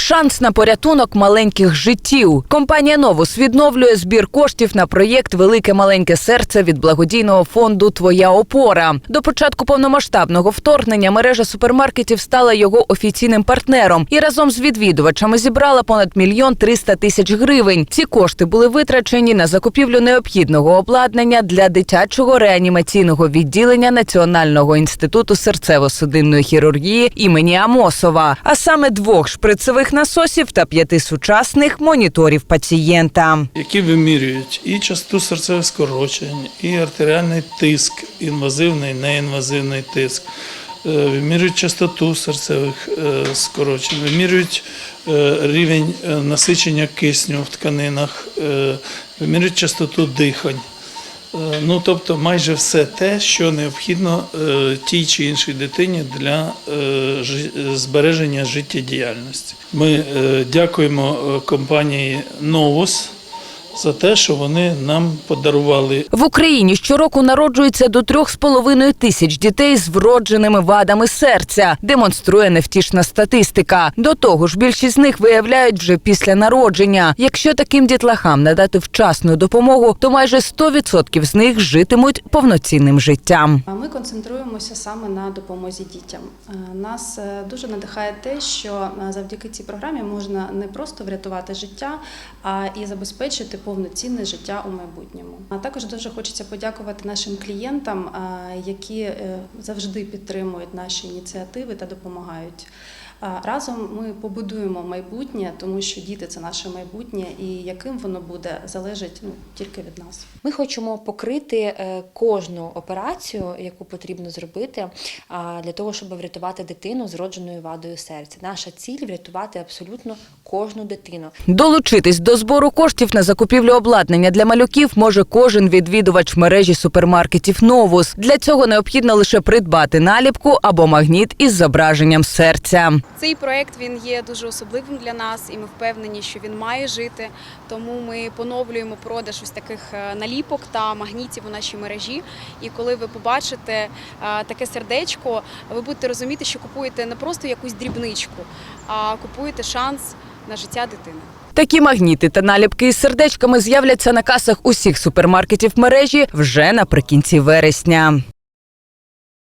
Шанс на порятунок маленьких життів. Компанія Новус відновлює збір коштів на проєкт Велике маленьке серце від благодійного фонду Твоя опора. До початку повномасштабного вторгнення мережа супермаркетів стала його офіційним партнером і разом з відвідувачами зібрала понад мільйон триста тисяч гривень. Ці кошти були витрачені на закупівлю необхідного обладнання для дитячого реанімаційного відділення Національного інституту серцево-судинної хірургії імені Амосова, а саме двох шприцевих насосів та п'яти сучасних моніторів пацієнта. які вимірюють і частоту серцевих скорочень, і артеріальний тиск, інвазивний, неінвазивний тиск, е, вимірюють частоту серцевих е, скорочень, вимірюють е, рівень насичення кисню в тканинах, вимірюють частоту дихань. Е, Ну, тобто майже все те, що необхідно е, тій чи іншій дитині для е, жи- збереження життєдіяльності. Ми дякуємо компанії Новус за те, що вони нам подарували В Україні щороку народжується до трьох з половиною тисяч дітей з вродженими вадами серця, демонструє невтішна статистика. До того ж, більшість з них виявляють вже після народження. Якщо таким дітлахам надати вчасну допомогу, то майже 100% з них житимуть повноцінним життям. А Ми концентруємося саме на допомозі дітям. Е, Нас е, дуже надихає те, що е, завдяки цій програмі можна не просто врятувати життя, а і забезпечити повноцінне життя у майбутньому. А також дуже хочеться подякувати нашим клієнтам, які е, завжди підтримують наші ініціативи та допомагають. Разом ми побудуємо майбутнє, тому що діти це наше майбутнє, і яким воно буде залежить ну тільки від нас. Ми хочемо покрити е, кожну операцію, яку потрібно зробити а, для того, щоб врятувати дитину з родженою вадою серця. Наша ціль врятувати абсолютно кожну дитину. Долучитись до збору коштів на закупівлю обладнання для малюків може кожен відвідувач мережі супермаркетів Новус. Для цього необхідно лише придбати наліпку або магніт із зображенням серця. Цей проект він є дуже особливим для нас, і ми впевнені, що він має жити. Тому ми поновлюємо продаж ось таких е, наліпок та магнітів у нашій мережі. І коли ви побачите е, таке сердечко, ви будете розуміти, що купуєте не просто якусь дрібничку, а купуєте шанс на життя дитини. Такі магніти та наліпки із сердечками з'являться на касах усіх супермаркетів мережі вже наприкінці вересня.